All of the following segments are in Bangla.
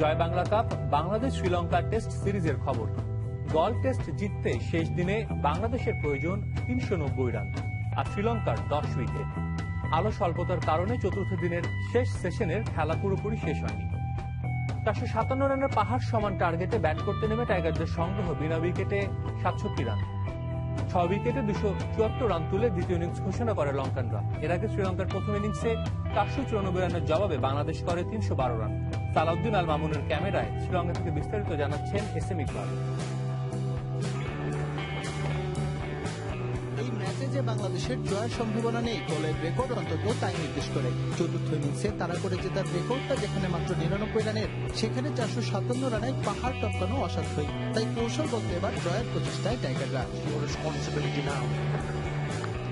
জয় বাংলা কাপ, বাংলাদেশ শ্রীলঙ্কা টেস্ট সিরিজের খবর। গল টেস্ট জিততে শেষ দিনে বাংলাদেশের প্রয়োজন তিনশো নব্বই রান আর শ্রীলঙ্কার দশ উইকেট। আলো স্বল্পতার কারণে চতুর্থ দিনের শেষ সেশনের খেলা পুরোপুরি শেষ হয়নি। চারশো সাতান্ন রানের পাহাড় সমান টার্গেটে ব্যাট করতে নেমে টাইগারদের সংগ্রহ বিনা উইকেটে সাতষট্টি রান। ছ উইকেটে দুশো চুয়াত্তর রান তুলে দ্বিতীয় ইনিংস ঘোষণা করে লঙ্কানরা। এর আগে শ্রীলঙ্কার প্রথম ইনিংসে চারশো চুরানব্বই রানের জবাবে বাংলাদেশ করে তিনশো বারো রান। সালাউদ্দিন আল মামুনের ক্যামেরায় শ্রীলঙ্কা থেকে বিস্তারিত জানাচ্ছেন এস এম ইকবাল। বাংলাদেশের জয়ের সম্ভাবনা নেই। দলের রেকর্ড অন্তত তাই নির্দেশ করে। চতুর্থ ইনিংসে তারা করে জেতার রেকর্ডটা যেখানে মাত্র নিরানব্বই রানের। সেখানে চারশো সাতান্ন রানে পাহাড় টপকানো অসাধ্যই তাই কৌশল কৌশলগত এবার জয়ের প্রচেষ্টায় টাইগাররা।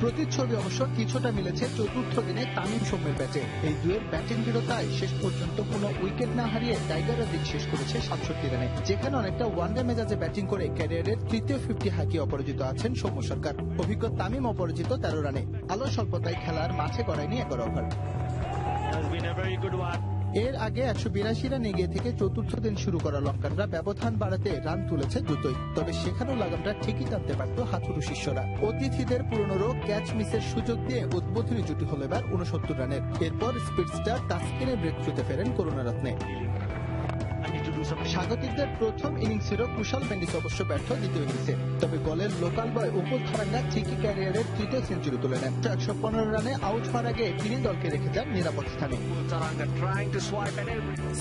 প্রতিচ্ছবি অবশ্য কিছুটা মিলেছে চতুর্থ দিনে তামিম সৌম্যের ব্যাটে। এই দুয়ের ব্যাটিং দৃঢ়তায় শেষ পর্যন্ত কোনো উইকেট না হারিয়ে টাইগাররা দিন শেষ করেছে সাতষট্টি রানে। যেখানে অনেকটা ওয়ানডে মেজাজে ব্যাটিং করে ক্যারিয়ারের তৃতীয় ফিফটি হাকি অপরাজিত আছেন সৌম্য সরকার। অভিজ্ঞ তামিম অপরাজিত তেরো রানে। আলো স্বল্পতায় খেলার মাঠে গড়ায়নি এগারো ওভার। এর আগে একশো বিরাশি রান এগিয়ে থেকে চতুর্থ দিন শুরু করা লঙ্কানরা ব্যবধান বাড়াতে রান তুলেছে দ্রুতই তবে সেখানেও লাগামটা ঠিকই টানতে পারত হাথুরু শিষ্যরা। অতিথিদের পুরনো ক্যাচ মিসের সুযোগ দিয়ে উদ্বোধনী জুটি হলো এবার উনসত্তর রানের। এরপর স্পিড স্টার তাস্কিনের ব্রেক থ্রুতে ফেরেন করুণারত্নে. স্বাগতিকদের প্রথম ইনিংসেরও কুশাল মেন্ডিস অবশ্য ব্যর্থ দ্বিতীয় ইনিংসে। তবে গোলের লোকাল বয় উপল থারাঙ্গা ঠিকই ক্যারিয়ারের তৃতীয় সেঞ্চুরি তুলে নেন। একশো পনেরো রানে আউট হওয়ার আগে তিনি দলকে রেখে যান নিরাপদ স্থানে.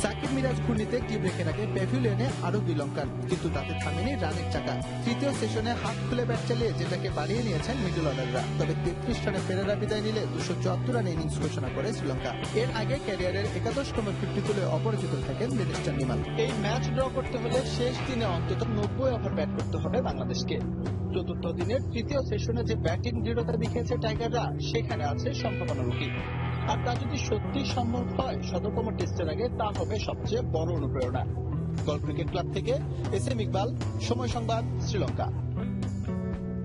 সাকিব মিরাজ ঘূর্ণিতে টি ব্রেকের আগে প্যাভিলিয়নে আরও দুই লঙ্কান কিন্তু তাতে থামেনি রানের চাকা। তৃতীয় সেশনে হাত খুলে ব্যাট চালিয়ে যেটাকে বাড়িয়ে নিয়েছেন মিডল অর্ডাররা, তবে তেত্রিশ রানে ফেরারা বিদায় নিলে দুশো চুয়াত্তর রানে ইনিংস ঘোষণা করে শ্রীলঙ্কা। এর আগে ক্যারিয়ারের একাদশতম ফিফটি তুলে অপরাজিত থাকেন দিনেশ চান্ডিমাল এই ম্যাচ ড্র করতে হলে শেষ দিনে অন্তত নব্বই ওভার ব্যাট করতে হবে বাংলাদেশকে। চতুর্থ দিনের তৃতীয় সেশনে যে ব্যাটিং দৃঢ়তা দেখিয়েছে টাইগাররা, সেখানে আছে সম্ভাবনা রুটি আর তা যদি সত্যি সম্ভব হয় শততম টেস্টের আগে তা হবে সবচেয়ে বড় অনুপ্রেরণা। গল্ফ ক্রিকেট ক্লাব থেকে এস এম ইকবাল, সময় সংবাদ, শ্রীলঙ্কা।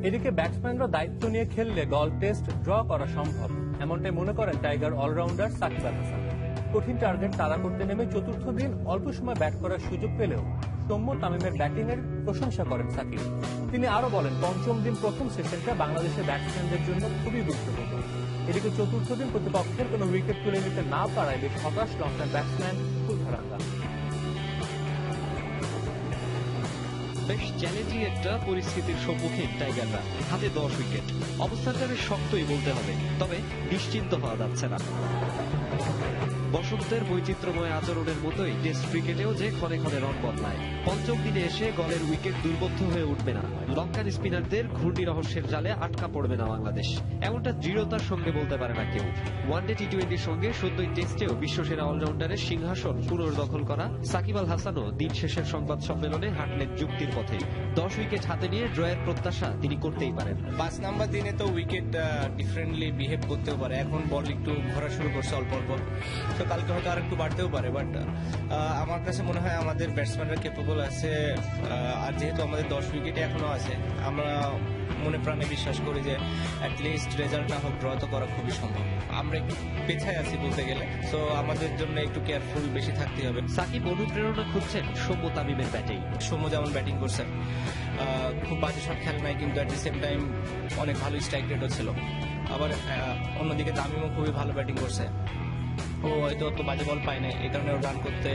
এদিকে ব্যাটসম্যানরা দায়িত্ব নিয়ে খেললে গল টেস্ট ড্র করা সম্ভব, এমনটাই মনে করেন টাইগার অলরাউন্ডার সাকিব আল হাসান। কঠিন টার্গেট তাড়া করতে নেমে চতুর্থ দিন অল্প সময় ব্যাট করার সুযোগ পেলেও সৌম্য তামিমের ব্যাটিং এর প্রশংসা করেন সাকিব। তিনি আরও বলেন, পঞ্চম দিন প্রথম সেশনটা বাংলাদেশের ব্যাটসম্যানদের জন্য খুবই গুরুত্বপূর্ণ। এদিকে চতুর্থ দিন প্রতিপক্ষের কোনো উইকেট তুলে নিতে না পারায় বেশ হতাশ লঙ্কান ব্যাটসম্যান ফুলধারাঙ্গা বেশ চ্যালেঞ্জিং একটা পরিস্থিতির সম্মুখীন টাইগাররা, হাতে দশ উইকেট অবস্থানটা বেশ শক্তই বলতে হবে, তবে নিশ্চিন্ত হওয়া যাচ্ছে না। বসন্তের বৈচিত্র্যময় আচরণের মতোই টেস্ট ক্রিকেটেও যে ক্ষণে ক্ষণে রন বদলায়। পঞ্চম দিনে এসে গলের উইকেট দুর্বোধ্য হয়ে উঠবে না। লঙ্কান স্পিনারদের ঘূর্ণি রহস্যের জালে আটকা পড়বে না বাংলাদেশ। এমনটা দৃঢ়তার সঙ্গে বলতে পারে না কেউ। ওয়ানডে টি টোয়েন্টির সঙ্গে সদ্যই টেস্টেও বিশ্বসেরা অলরাউন্ডারের সিংহাসন পুনর্দখল করা সাকিব আল হাসানও দিন শেষের সংবাদ সম্মেলনে হাঁটলেন যুক্তির পথে। দশ উইকেট হাতে নিয়ে ড্রয়ের প্রত্যাশা তিনি করতেই পারেন। পাঁচ নাম্বার দিনে তো উইকেট ডিফারেন্টলি বিহেভ করতেও পারে। এখন বল একটু ঘোরা শুরু করছে অল্প অল্প। তো কালকে হয়তো আর একটু বাড়তেও পারে বাট আমার কাছে মনে হয় আমাদের ব্যাটসম্যানরা কেপেবল আছে আর যেহেতু আমাদের দশ উইকেট এখনও আছে আমরা মনে প্রাণে বিশ্বাস করি যে অ্যাটলিস্ট রেজাল্ট না হোক ড্র তো করা খুবই সম্ভব। আমরা একটু পেছায় আছি বলতে গেলে তো আমাদের জন্য একটু কেয়ারফুল বেশি থাকতে হবে। সাকিব অনুপ্রেরণা খুঁজছেন সৌম্য তামিমের ব্যাটেই। সৌম্য যেমন ব্যাটিং করছেন খুব বাজে শট খেলে নাই কিন্তু অ্যাট দি সেম টাইম অনেক ভালো স্ট্রাইক রেটও ছিল। আবার অন্যদিকে তামিমও খুবই ভালো ব্যাটিং করছে। ও হয়তো অত বাজে বল পায় না এই কারণে রান করতে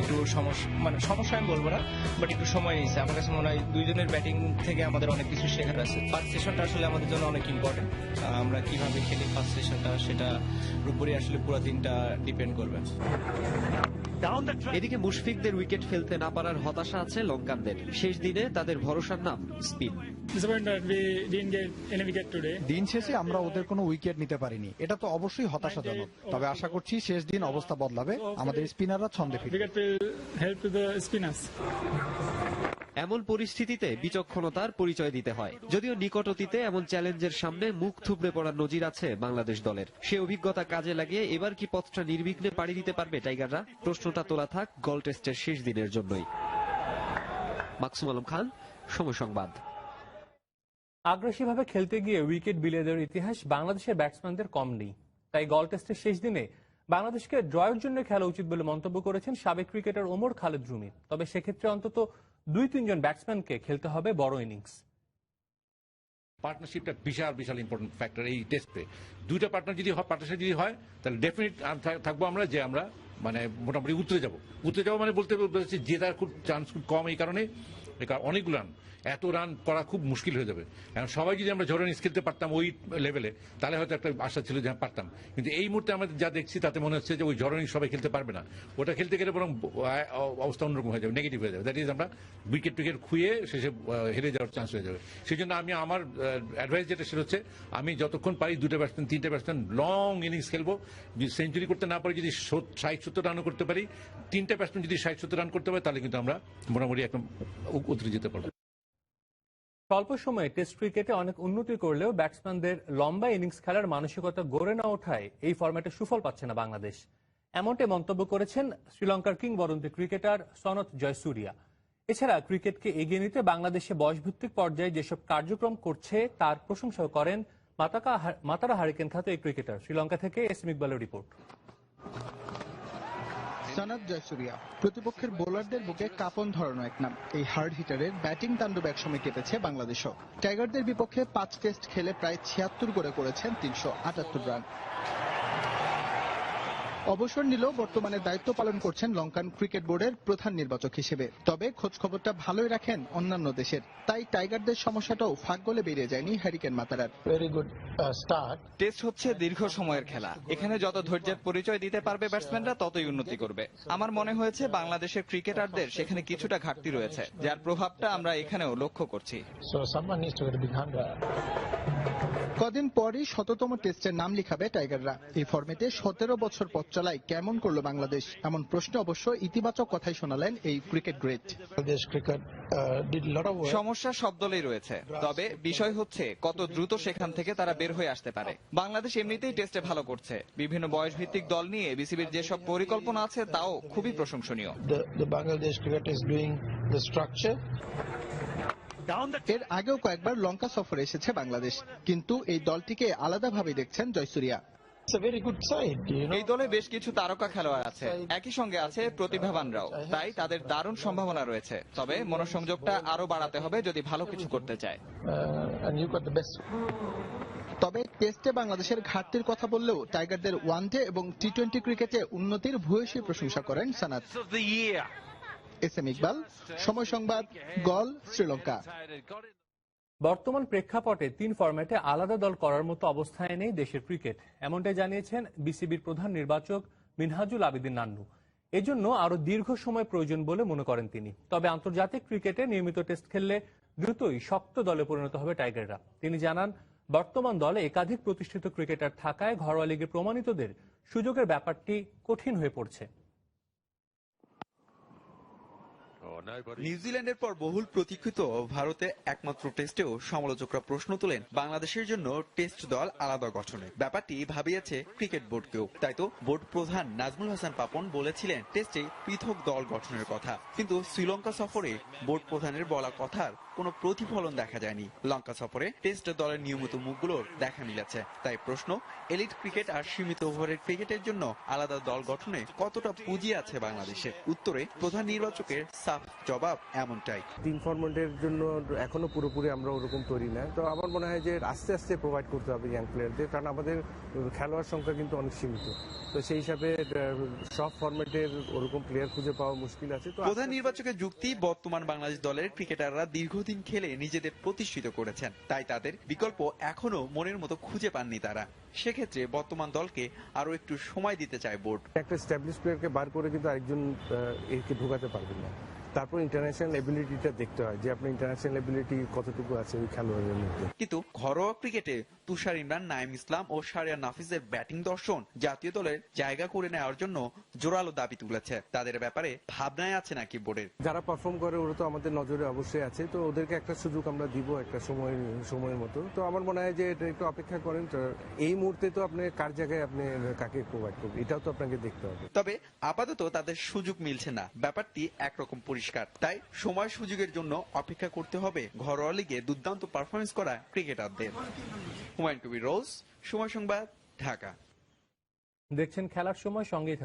একটু সমস্যা মানে সমস্যা আমি বলব না বাট একটু সময় নিয়েছে। আমার কাছে মনে হয় দুইজনের ব্যাটিং থেকে আমাদের অনেক কিছু শেখার আছে। ফার্স্ট সেশনটা আসলে আমাদের জন্য অনেক ইম্পর্টেন্ট আমরা কীভাবে খেলি ফার্স্ট সেশনটা সেটার উপরই আসলে পুরো দিনটা ডিপেন্ড করবে. এদিকে মুশফিকদের উইকেট ফেলতে না পারার হতাশা আছে লঙ্কানদের। শেষ দিনে তাদের ভরসার নাম স্পিন. দিন শেষে আমরা ওদের কোনো উইকেট নিতে পারিনি। এটা তো অবশ্যই হতাশাজনক। তবে আশা করছি শেষ দিন অবস্থা বদলাবে। আমাদের স্পিনাররা ছন্দে ফিরবে। এমন পরিস্থিতিতে বিচক্ষণতার পরিচয় দিতে হয়। যদিও নিকট অতীতে এমন চ্যালেঞ্জের সামনে মুখ থুবড়ে পড়ার নজির আছে বাংলাদেশ দলের। সে অভিজ্ঞতা কাজে লাগিয়ে এবার কি পথটা নির্বিঘ্নে পাড়ি দিতে পারবে টাইগাররা? প্রশ্নটা তোলা থাক গল টেস্টের শেষ দিনের জন্যই। মাকসুম আলম খান, সময় সংবাদ। আগ্রাসীভাবে খেলতে গিয়ে উইকেট বিলিয়ে দেওয়ার ইতিহাস বাংলাদেশের ব্যাটসম্যানদের কম নেই। তাই গল টেস্টের শেষ দিনে বাংলাদেশকে ড্রয়ের জন্য খেলা উচিত বলে মন্তব্য করেছেন সাবেক ক্রিকেটার ওমর খালেদ রুমি। তবে সেক্ষেত্রে অন্তত দুই, তিনজন ব্যাটসম্যানকে খেলতে হবে বড় ইনিংস পার্টনারশিপটা বিশাল বিশাল ইম্পর্টেন্ট ফ্যাক্টর এই টেস্টে দুইটা পার্টনার যদি হয় পার্টনারশিপ যদি হয়, তাহলে ডেফিনেট থাকব আমরা যে আমরা মানে মোটামুটি উতরে যাব। উতরে যাব মানে বলতে যে তার খুব চান্স খুব কম এই কারণে। অনেকগুলো রান এত রান করা খুব মুশকিল হয়ে যাবে। কারণ সবাই যদি আমরা ঝরে খেলতে পারতাম ওই লেভেলে তাহলে হয়তো একটা আশা ছিল যে হ্যাঁ, পারতাম। কিন্তু এই মুহূর্তে আমাদের যা দেখছি তাতে মনে হচ্ছে যে ওই ঝরনি সবাই খেলতে পারবে না। ওটা খেলতে গেলে বরং অবস্থা অন্যরকম হয়ে যাবে নেগেটিভ হয়ে যাবে। দ্যাট ইজ আমরা উইকেট টুইকেট খুঁয়ে শেষে হেরে যাওয়ার চান্স হয়ে যাবে। সেই জন্য আমি আমার অ্যাডভাইস যেটা সেটা হচ্ছে আমি যতক্ষণ পারি দুটো ব্যাটসম্যান তিনটে ব্যাটসম্যান লং ইনিংস খেলব। সেঞ্চুরি করতে না পারি যদি ষাট সত্তর রানও করতে পারি তিনটে ব্যাটসম্যান যদি ষাট সত্তর রান করতে পারে তাহলে কিন্তু আমরা মোটামুটি একদম উতরে যেতে পারব। স্বল্প সময়ে টেস্ট ক্রিকেটে অনেক উন্নতি করলেও ব্যাটসম্যানদের লম্বা ইনিংস খেলার মানসিকতা গড়ে না ওঠায় এই ফরম্যাটে সুফল পাচ্ছে না বাংলাদেশ। এমনটাই মন্তব্য করেছেন শ্রীলঙ্কার কিংবদন্তি ক্রিকেটার সনত জয়সুরিয়া। এছাড়া ক্রিকেটকে এগিয়ে নিতে বাংলাদেশে বয়সভিত্তিক পর্যায়ে যেসব কার্যক্রম করছে তার প্রশংসাও করেন মাতারা হারিকেন খ্যাত এই ক্রিকেটার শ্রীলঙ্কা থেকে এস এম ইকবালের রিপোর্ট সনাত জয়সুরিয়া প্রতিপক্ষের বোলারদের বুকে কাপন ধরানো এক নাম। এই হার্ড হিটারের ব্যাটিং তাণ্ডব একসময় কেটেছে বাংলাদেশও। টাইগারদের বিপক্ষে পাঁচ টেস্ট খেলে প্রায় ছিয়াত্তর করে করেছেন তিনশো আটাত্তর রান অবসর নিলেও বর্তমানে দায়িত্ব পালন করছেন লঙ্কান ক্রিকেট বোর্ডের প্রধান নির্বাচক হিসেবে। তবে খোঁজ খবরটা ভালোই রাখেন অন্যান্য দেশের। তাই টাইগারদের সমস্যাটাও ফাঁক গলে বেরিয়ে যায়নি হ্যারিকেন মাতারার টেস্ট হচ্ছে দীর্ঘ সময়ের খেলা। এখানে যত ধৈর্যের পরিচয় দিতে পারবে ব্যাটসম্যানরা ততই উন্নতি করবে। আমার মনে হয়েছে বাংলাদেশের ক্রিকেটারদের সেখানে কিছুটা ঘাটতি রয়েছে যার প্রভাবটা আমরা এখানেও লক্ষ্য করছি। কদিন পরই শততম টেস্টের নাম লিখাবে টাইগাররা। এই ফর্মেটে সতেরো বছর পথ চলায় কেমন করল বাংলাদেশ? এমন প্রশ্ন অবশ্য ইতিবাচক কথাই শোনালেন এই ক্রিকেট গ্রেট। সমস্যা সব দলেই রয়েছে। তবে বিষয় হচ্ছে কত দ্রুত সেখান থেকে তারা বের হয়ে আসতে পারে। বাংলাদেশ এমনিতেই টেস্টে ভালো করছে। বিভিন্ন বয়স ভিত্তিক দল নিয়ে বিসিবির যেসব পরিকল্পনা আছে তাও খুবই প্রশংসনীয়। Down the এর আগেও কয়েকবার লঙ্কা সফরে এসেছে বাংলাদেশ কিন্তু এই দলটিকে আলাদাভাবে দেখছেন জয়সুরিয়া। এই দলে বেশ কিছু তারকা খেলোয়াড় আছে একই সঙ্গে আছে প্রতিভাবানরাও তাই তাদের দারুণ সম্ভাবনা রয়েছে। তবে মনোসংযোগটা আরও বাড়াতে হবে যদি ভালো কিছু করতে চায়। তবে টেস্টে বাংলাদেশের ঘাটতির কথা বললেও টাইগারদের ওয়ানডে এবং টি টোয়েন্টি ক্রিকেটে উন্নতির ভূয়সী প্রশংসা করেন সানাত. এস এম ইকবাল, সময় সংবাদ, গল, শ্রীলঙ্কা। বর্তমান প্রেক্ষাপটে তিন ফরম্যাটে আলাদা দল করার মতো অবস্থায় নেই দেশের ক্রিকেট। এমনটাই জানিয়েছেন বিসিবির প্রধান নির্বাচক মিনহাজুল আবেদিন নান্নু। এজন্য আরও দীর্ঘ সময় প্রয়োজন বলে মনে করেন তিনি। তবে আন্তর্জাতিক ক্রিকেটে নিয়মিত টেস্ট খেললে দ্রুতই শক্ত দলে পরিণত হবে টাইগাররা। তিনি জানান, বর্তমান দলে একাধিক প্রতিষ্ঠিত ক্রিকেটার থাকায় ঘরোয়া লিগে প্রমাণিতদের সুযোগের ব্যাপারটি কঠিন হয়ে পড়ছে। নিউজিল্যান্ডের পর বহুল প্রতীক্ষিত ভারতে একমাত্র টেস্টেও সমালোচকরা প্রশ্ন তোলেন বাংলাদেশের জন্য টেস্ট দল আলাদা গঠনে। ব্যাপারটি ভাবিয়েছে ক্রিকেট বোর্ডকেও। তাই তো বোর্ড প্রধান নাজমুল হাসান পাপন বলেছিলেন টেস্টে পৃথক দল গঠনের কথা। কিন্তু শ্রীলঙ্কা সফরে বোর্ড প্রধানের বলা কথার কোনো প্রতিফলন দেখা যায়নি। লঙ্কা সফরে টেস্ট দলের নিয়মিত মুখগুলোর দেখা মিলেছে। তাই প্রশ্ন, এলিট ক্রিকেট আর সীমিত ওভারের ক্রিকেটের জন্য আলাদা দল গঠনে কতটা পুঁজি আছে বাংলাদেশে? উত্তরে প্রধান নির্বাচকের সাফ জবাব এমনটাই। তিন ফরম্যাটের জন্য এখনও পুরোপুরি আমরা ওরকম তৈরি না। তো আমার মনে হয় যে আস্তে আস্তে প্রোভাইড করতে হবে ইয়াং প্লেয়ারদের কারণ আমাদের খেলোয়াড় সংখ্যা কিন্তু অনেক সীমিত। তো সেই হিসাবে সব ফরম্যাটের ওরকম প্লেয়ার খুঁজে পাওয়া মুশকিল আছে। তো প্রধান নির্বাচকের যুক্তি বর্তমান বাংলাদেশ দলের ক্রিকেটাররা দীর্ঘদিন খেলে নিজেদের প্রতিষ্ঠিত করেছেন। তাই তাদের বিকল্প এখনও মনের মতো খুঁজে পাননি তারা। সেক্ষেত্রে বর্তমান দলকে আরও একটু সময় দিতে চায় বোর্ড। একটা স্ট্যাবলিশ প্লেয়ারকে বার করে কিন্তু আরেকজন একে ঢোকাতে পারবেন না। তারপর ইন্টারন্যাশনাল এবিলিটিটা দেখতে হয় যে আপনার ইন্টারন্যাশনাল এবিলিটি কতটুকু আছে ওই খেলোয়াড়ের মধ্যে। কিন্তু ঘরোয়া ক্রিকেটে তুষার ইমরান নাইম ইসলাম ও সারিয়া নাফিসের ব্যাটিং দর্শন জাতীয় দলের জায়গা করে নেওয়ার জন্য জোরালো দাবি তুলেছে। তাদের ব্যাপারে ভাবনায় আছে নাকি বোর্ডের? যারা পারফর্ম করে ওরা তো আমাদের নজরে অবশ্যই আছে তো ওদেরকে একটা সুযোগ আমরা দিব একটা সময় সময়ের মতো। তো আমার মনে হয় যে এটা একটু অপেক্ষা করেন এই মুহূর্তে তো আপনি কার জায়গায় আপনি কাকে প্রোভাইড করবেন এটাও তো আপনাকে দেখতে হবে। তবে আপাতত তাদের সুযোগ মিলছে না। ব্যাপারটি একরকম পরিষ্কার। পরিষ্কার। তাই সময় সুযোগের জন্য অপেক্ষা করতে হবে ঘরোয়া লিগে দুর্দান্ত পারফরমেন্স করা ক্রিকেটারদের। হুমায়ুন কবির রোজ সময় সংবাদ ঢাকা। দেখছেন খেলার সময় সঙ্গেই